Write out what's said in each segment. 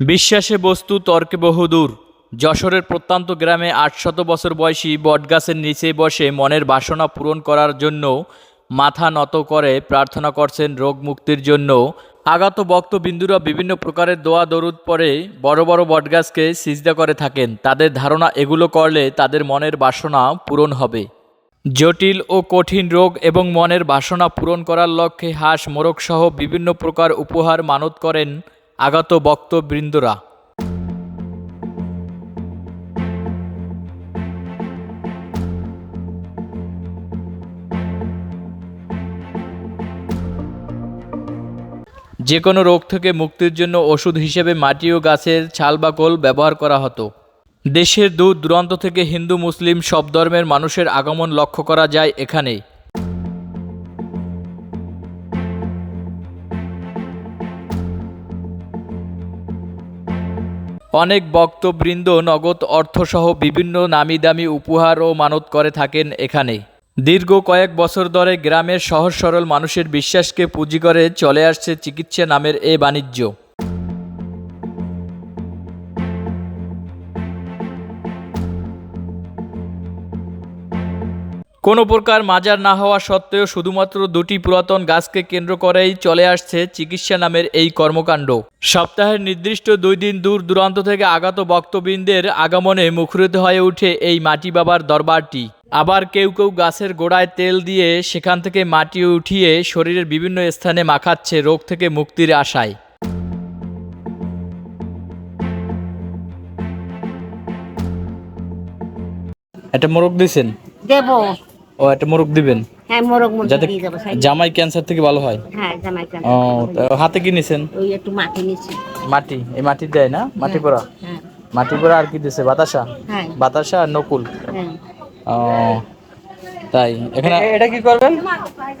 বিশ্বাসে বস্তু, তর্কে বহুদূর যশোরের প্রত্যন্ত গ্রামে আটশত বছর বয়সী বটগাছের নিচে বসে মনের বাসনা পূরণ করার জন্য মাথা নত করে প্রার্থনা করছেন রোগ মুক্তির জন্য। আগত বক্তবিন্দুরা বিভিন্ন প্রকারের দোয়া দরুদ পরে বড় বড় বটগাছকে সিজদা করে থাকেন। তাদের ধারণা, এগুলো করলে তাদের মনের বাসনা পূরণ হবে। জটিল ও কঠিন রোগ এবং মনের বাসনা পূরণ করার লক্ষ্যে হাঁস মোরগসহ বিভিন্ন প্রকার উপহার মানত করেন আগত বক্তবৃন্দরা যে কোনো রোগ থেকে মুক্তির জন্য ওষুধ হিসেবে মাটি ও গাছের ছাল বা কোল ব্যবহার করা হতো। দেশের দূর দূরান্ত থেকে হিন্দু, মুসলিম সব ধর্মের মানুষের আগমন লক্ষ্য করা যায় এখানে অনেক ভক্তবৃন্দ নগদ অর্থসহ বিভিন্ন নামি দামি উপহার ও মানত করে থাকেন এখানে। দীর্ঘ কয়েক বছর ধরে গ্রামের সহজ সরল মানুষের বিশ্বাসকে পুঁজি করে চলে আসছে চিকিৎসা নামের এ বাণিজ্য। কোনো প্রকার মাজার না হওয়া সত্ত্বেও শুধুমাত্র দুটি পুরাতন গাছকে কেন্দ্র করেই চলে আসছে চিকিৎসা নামের এই কর্মকাণ্ড। সপ্তাহের নির্দিষ্ট দুই দিন দূর দূরান্ত থেকে আগত বক্তবৃন্দের আগমনে মুখরিত হয়ে উঠে এই মাটি বাবার দরবারটি। আবার কেউ কেউ গাছের গোড়ায় তেল দিয়ে সেখান থেকে মাটি উঠিয়ে শরীরের বিভিন্ন স্থানে মাখাচ্ছে রোগ থেকে মুক্তির আশায়। একটা মোরগ দেব। ও একটা মোরগ দিবেন? হ্যাঁ মোরগ মুরগি যাতে দিয়ে সাইড জামাই ক্যান্সার থেকে ভালো হয়? হ্যাঁ জামাই কেন ও হাতে কি নিছেন? ওই একটু মাটি নিচ্ছি মাটি এই মাটি দেয় না? মাটি পোড়া? হ্যাঁ। মাটি পোড়া আর কি দিছে? বাতাসা? হ্যাঁ। বাতাসা আর নকুল? হ্যাঁ। ও তাই। এখানে এটা কি করবেন?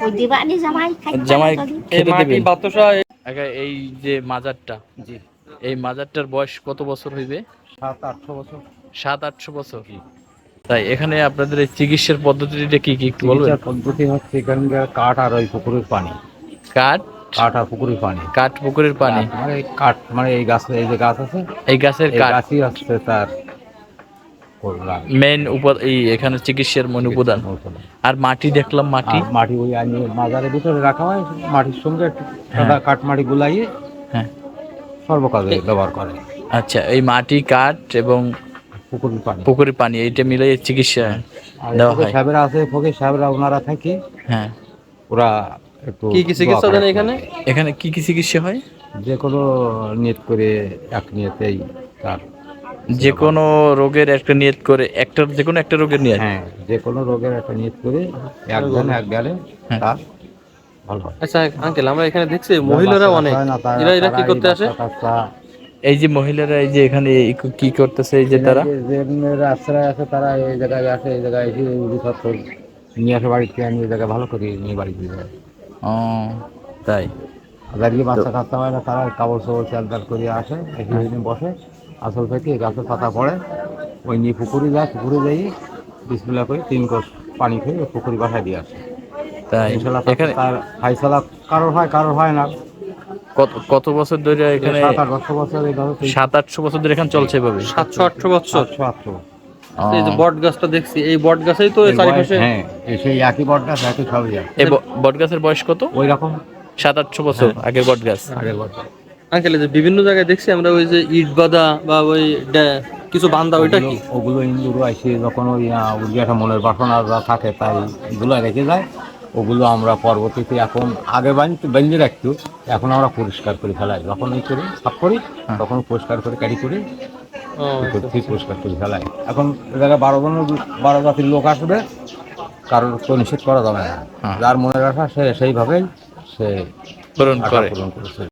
ওই দিবানি জামাই জামাই এই খেতে মাটি দেবেন। বাতাসা একা এই যে মাজারটা জি। এই মাজারটার বয়স কত বছর হইবে? সাত আটশো বছর। সাত আটশো বছর। তাই এখানে আপনাদের এই চিকিৎসার পদ্ধতিটা কি কি একটু বলবেন? পদ্ধতি হচ্ছে এখানকার কাঠ আর ওই পুকুরের পানি। কাঠ? কাঠ আর পুকুরের পানি। কাঠ পুকুরের পানি? মানে এই কাঠ মানে এই গাছ এই যে গাছ আছে এই গাছের কাঠ? গাছই হচ্ছে তার মেন উপাদ এই এখানে চিকিৎসার মূল উপাদান। আর মাটি দেখলাম মাটি? মাটি ওই আনিয়ে মাজারের ভিতরে রাখা হয় মাটির সঙ্গে একটু সাদা কাঠ মাটি গুলাইয়ে হ্যাঁ। সর্বকাজে ব্যবহার করে। আচ্ছা এই মাটি কাঠ এবং পুকুরের পানি। পুকুরের পানি এইটা মিলে চিকিৎসা আর দেওয়া হয়। সাহেবরা আছে ফকির সাহেবরা ওনারা থাকে। হ্যাঁ। ওরা একটু কি কি চিকিৎসা দোয়া দেন এখানে? এখানে কি কি চিকিৎসা হয়? যে কোনো নিয়ত করে এক নিয়তেই তার যে কোনো রোগের একটা নিয়ত করে একটা যে কোনো একটা রোগের নিয়ত? হ্যাঁ যে কোনো রোগের একটা নিয়ত করে একজন এক গেলে হ্যাঁ। তার ভালো হয়। আচ্ছা আঙ্কেল আমরা এখানে দেখছি মহিলারা অনেক। হয় এরা এরা কি করতে আসে? এই যে মহিলারা এই যে এখানে এই কি করতেছে এই যে তারা? আশ্রয় আছে তারা এই জায়গায় আসে এই জায়গায় এসে ওষুধপত্র নিয়ে আসে বাড়িতে আনি এই জায়গায় ভালো করে নিয়ে বাড়ি দিয়ে যায় ও তাই? যাদেরকে বাচ্চা কাচ্চা হয় না তারা কাপড় সাপড় চালদার করে আসে এসে ওই দিন বসে আসল থেকে গাছের পাতা পড়ে ওই নিয়ে পুকুরে যায় পুকুরে যাই বিসমিল্লা করে তিন কোষ পানি খেয়ে ওই পুকুরি বাসায় দিয়ে আসে। তাই? ইনশাল্লাহ এখানে তার ফাইসালা কারোর হয় কারোর হয় না। কত কত বছর ধরে এখানে সাত। আটশো বছর ধরে এখানে চলছে এভাবে? সাতশো আটশো বছর। সাতশো আটশো। ও, এই যে বট গাছটা দেখছি এই বট গাছেই তো এই এই চারিপাশে বয়স- হ্যাঁ সেই একই বট গাছ একই সবই এই বট গাছের বয়স কত? ওই রকম। সাত আটশো বছর আগের বট গাছ। আগের বট আঙ্কেল যে বিভিন্ন জায়গায় দেখছি আমরা ওই যে ইট বাঁধা বা ওই কিছু বান্ধা ওইটা কি? ওগুলো- ইন্দুরু আসে যখন ওই একটা মনের বাসনা থাকে তাই এগুলো রেখে যায়। ওগুলো আমরা পরবর্তীতে এখন আগে বানিয়ে বেঁধে রাখতো এখন আমরা পরিষ্কার করে ফেলাই। যখন এই করি সাফ করি তখন পরিষ্কার করে ক্যারি করি ও, পরিষ্কার করে ফেলাই। এখন এ জায়গায় বারো জনের বারো জাতির লোক আসবে কারোর তো নিষেধ করা যাবে না। হ্যাঁ। যার মনে রাখা সে সেইভাবেই সে পূরণ করে। পূরণ করেছে